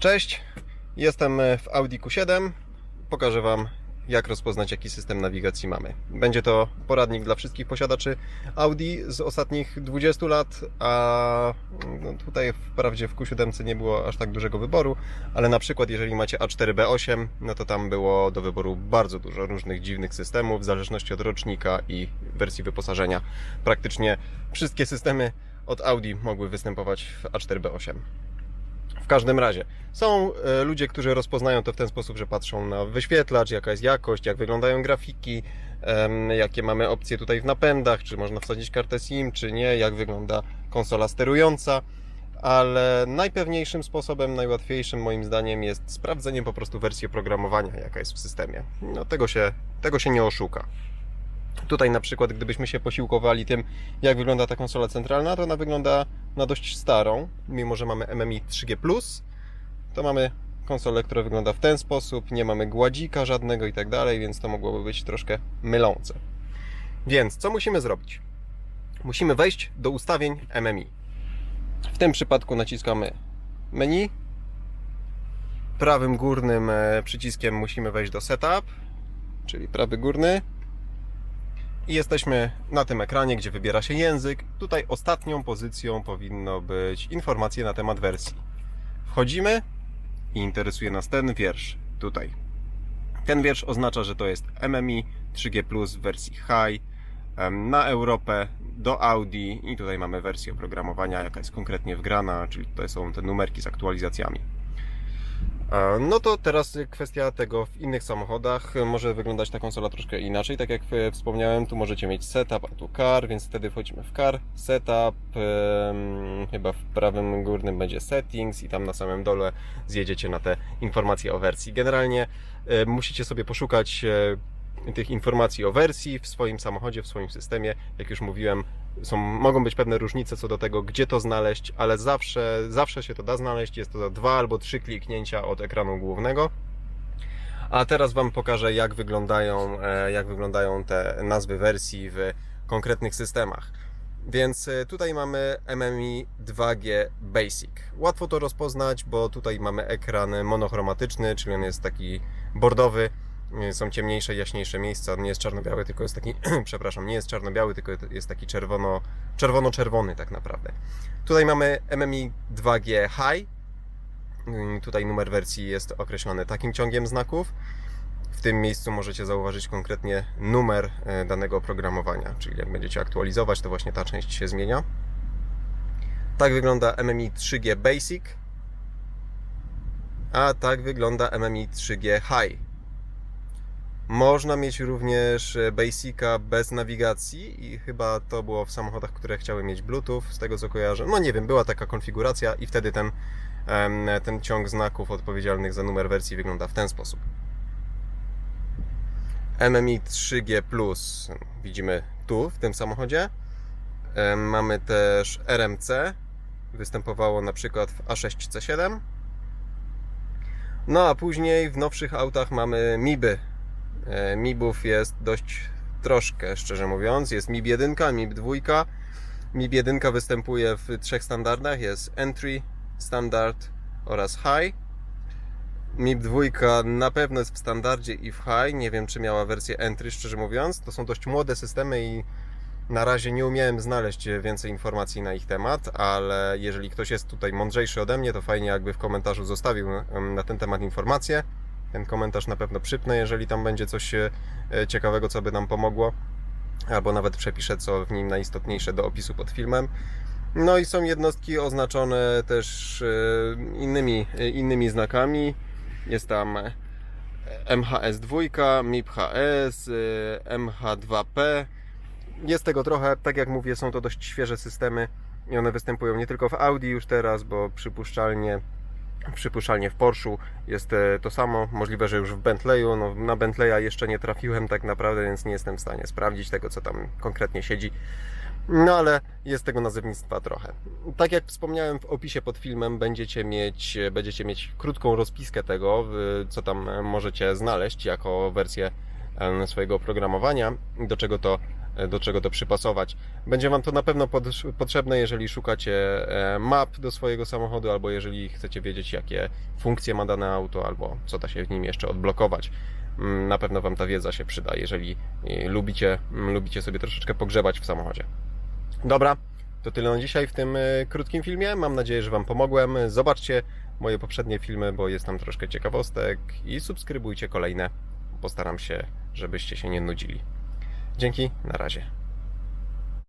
Cześć, jestem w Audi Q7. Pokażę Wam, jak rozpoznać, jaki system nawigacji mamy. Będzie to poradnik dla wszystkich posiadaczy Audi z ostatnich 20 lat, a no tutaj wprawdzie w Q7 nie było aż tak dużego wyboru, ale na przykład jeżeli macie A4B8, no to tam było do wyboru bardzo dużo różnych dziwnych systemów, w zależności od rocznika i wersji wyposażenia. Praktycznie wszystkie systemy od Audi mogły występować w A4B8. W każdym razie, są e, ludzie, którzy rozpoznają to w ten sposób, że patrzą na wyświetlacz, jaka jest jakość, jak wyglądają grafiki, jakie mamy opcje tutaj w napędach, czy można wsadzić kartę SIM, czy nie, jak wygląda konsola sterująca. Ale najpewniejszym sposobem, najłatwiejszym moim zdaniem jest sprawdzenie po prostu wersji oprogramowania, jaka jest w systemie. No, tego, się, tego się nie oszuka. Tutaj na przykład, gdybyśmy się posiłkowali tym, jak wygląda ta konsola centralna, to ona wygląda na dość starą, mimo że mamy MMI 3G+, to mamy konsolę, która wygląda w ten sposób, nie mamy gładzika żadnego i tak dalej, więc to mogłoby być troszkę mylące. Więc co musimy zrobić? Musimy wejść do ustawień MMI. W tym przypadku naciskamy menu. Prawym górnym e, przyciskiem musimy wejść do setup, czyli prawy górny. I jesteśmy na tym ekranie, gdzie wybiera się język. Tutaj ostatnią pozycją powinno być informacje na temat wersji. Wchodzimy i interesuje nas ten wiersz tutaj. Ten wiersz oznacza, że to jest MMI 3G Plus w wersji High na Europę do Audi i tutaj mamy wersję oprogramowania, jaka jest konkretnie wgrana, czyli tutaj są te numerki z aktualizacjami. No to teraz kwestia tego w innych samochodach. Może wyglądać ta konsola troszkę inaczej. Tak jak e, wspomniałem, tu możecie mieć setup, a tu car, więc wtedy wchodzimy w car, setup, chyba w prawym górnym będzie settings i tam na samym dole zjedziecie na te informacje o wersji. Generalnie e, musicie sobie poszukać e, tych informacji o wersji w swoim samochodzie, w swoim systemie. Jak już mówiłem, są, mogą być pewne różnice co do tego, gdzie to znaleźć, ale zawsze, zawsze się to da znaleźć. Jest to dwa albo trzy kliknięcia od ekranu głównego. A teraz Wam pokażę, jak wyglądają, e, jak wyglądają te nazwy wersji w konkretnych systemach. Więc e, tutaj mamy MMI 2G Basic. Łatwo to rozpoznać, bo tutaj mamy ekran monochromatyczny, czyli on jest taki bordowy. Są ciemniejsze, jaśniejsze miejsca. Nie jest czarno-biały, tylko jest taki, przepraszam, nie jest czarno-biały, tylko jest taki czerwono, czerwono-czerwony tak naprawdę. Tutaj mamy MMI 2G High. Mm, Tutaj numer wersji jest określony takim ciągiem znaków. W tym miejscu możecie zauważyć konkretnie numer e, danego oprogramowania, czyli jak będziecie aktualizować, to właśnie ta część się zmienia. Tak wygląda MMI 3G Basic, a tak wygląda MMI 3G High. Można mieć również e, Basica bez nawigacji i chyba to było w samochodach, które chciały mieć Bluetooth, z tego co kojarzę. No nie wiem, była taka konfiguracja i wtedy ten, ten ciąg znaków odpowiedzialnych za numer wersji wygląda w ten sposób. MMI 3G Plus widzimy tu w tym samochodzie. Mamy też RMC. Występowało na przykład w A6C7. No a później w nowszych autach mamy MIBy. E, MIBów jest dość troszkę, szczerze mówiąc. Jest MIB 1, MIB 2. MIB 1 występuje w trzech standardach. Jest Entry, Standard oraz High. MIB 2 na pewno jest w standardzie i w high. Nie wiem, czy miała wersję entry, szczerze mówiąc. To są dość młode systemy i na razie nie umiałem znaleźć więcej informacji na ich temat, ale jeżeli ktoś jest tutaj mądrzejszy ode mnie, to fajnie jakby w komentarzu zostawił na ten temat informację. Ten komentarz na pewno przypnę, jeżeli tam będzie coś e, ciekawego, co by nam pomogło. Albo nawet przepiszę, co w nim najistotniejsze do opisu pod filmem. No i są jednostki oznaczone też e, innymi, e, innymi znakami. Jest tam MHS2, MIP-HS, y, MH2P. Jest tego trochę, tak jak mówię, są to dość świeże systemy i one występują nie tylko w Audi już teraz, bo przypuszczalnie przypuszczalnie w Porschu jest e, to samo. Możliwe, że już w Bentleyu. No, na Bentleya jeszcze nie trafiłem tak naprawdę, więc nie jestem w stanie sprawdzić tego, co tam konkretnie siedzi. No ale jest tego nazewnictwa trochę. Tak jak wspomniałem w opisie pod filmem, będziecie mieć, będziecie mieć krótką rozpiskę tego, co tam możecie znaleźć jako wersję swojego oprogramowania, do czego to do czego to przypasować. Będzie Wam to na pewno pod, potrzebne, jeżeli szukacie e, map do swojego samochodu, albo jeżeli chcecie wiedzieć, jakie funkcje ma dane auto, albo co da się w nim jeszcze odblokować. Mm, Na pewno Wam ta wiedza się przyda, jeżeli e, lubicie, mm, lubicie sobie troszeczkę pogrzebać w samochodzie. Dobra, to tyle na dzisiaj w tym e, krótkim filmie. Mam nadzieję, że Wam pomogłem. Zobaczcie moje poprzednie filmy, bo jest tam troszkę ciekawostek i subskrybujcie kolejne. Postaram się, żebyście się nie nudzili. Dzięki, na razie.